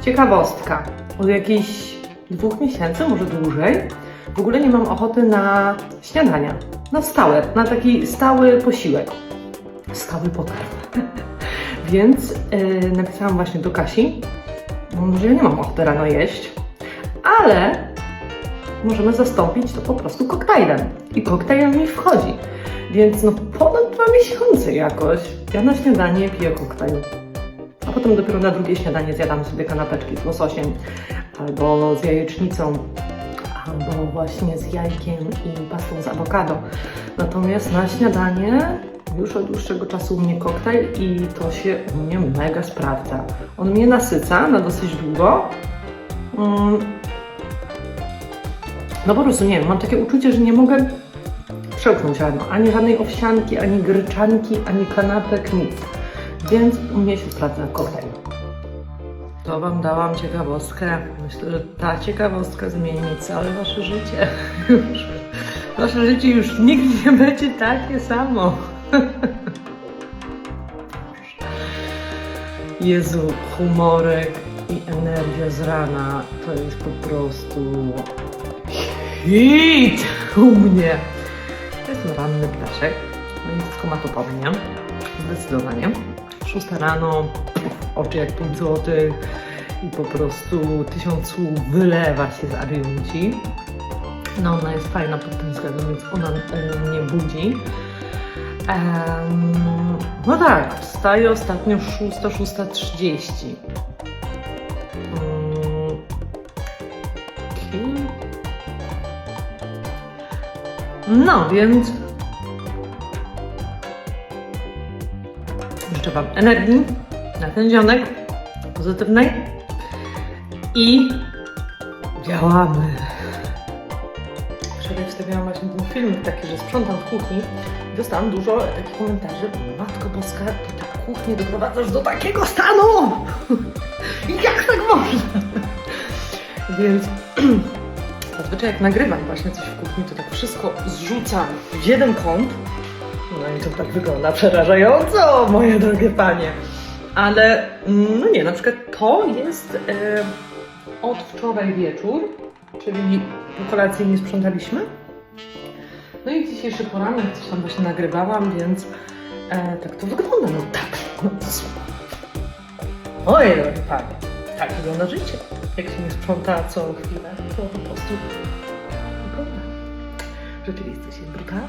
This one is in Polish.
Ciekawostka. Od jakichś dwóch miesięcy, może dłużej, w ogóle nie mam ochoty na śniadania. Na stałe, na taki stały posiłek. Stały pokarm. Więc yy, napisałam właśnie do Kasi, że ja nie mam ochoty rano jeść, ale możemy zastąpić to po prostu koktajlem. I koktajl mi wchodzi. Więc no ponad dwa miesiące jakoś ja na śniadanie piję koktajl. A potem dopiero na drugie śniadanie zjadam sobie kanapeczki z łososiem, albo z jajecznicą, albo właśnie z jajkiem i pastą z awokado. Natomiast na śniadanie już od dłuższego czasu u mnie koktajl i to się u mnie mega sprawdza. On mnie nasyca na dosyć długo. Mm. No po prostu nie wiem, mam takie uczucie, że nie mogę przełknąć. Ani żadnej owsianki, ani gryczanki, ani kanapek, nic. Więc u mnie się sprawdza koktajl. To Wam dałam ciekawostkę. Myślę, że ta ciekawostka zmieni całe Wasze życie. Wasze życie już nigdy nie będzie takie samo. Jezu, humorek i energia z rana to jest po prostu hit u mnie. To jest ranny ptaszek, no i wszystko ma to po mnie. Zdecydowanie. Szósta rano, oczy jak pół złotych i po prostu tysiąc słów wylewa się z Ariunci. No ona jest fajna pod tym względem, więc ona e, mnie budzi. Em, no tak, wstaję ostatnio 6, 6.30. Mm, No, więc życzę Wam energii na ten dzionek, pozytywnej i działamy. Wczoraj wstawiałam właśnie ten filmik taki, że sprzątam w kuchni dostałam dużo takich komentarzy. Matko Boska, ty tę kuchnię doprowadzasz do takiego stanu! Jak tak można? Więc zazwyczaj jak nagrywam właśnie coś w kuchni, to tak wszystko zrzucam w jeden kąt. I to tak wygląda przerażająco, moje drogie panie. Ale mm, no nie, na przykład to jest e, od wczoraj wieczór, czyli po kolacji nie sprzątaliśmy. No i dzisiejszy poranek coś tam właśnie nagrywałam, więc e, tak to wygląda. No tak. Oj, drogie panie, tak wygląda życie. Jak się nie sprząta co chwilę, to po prostu wygląda. Rzeczywistość jest brutalna.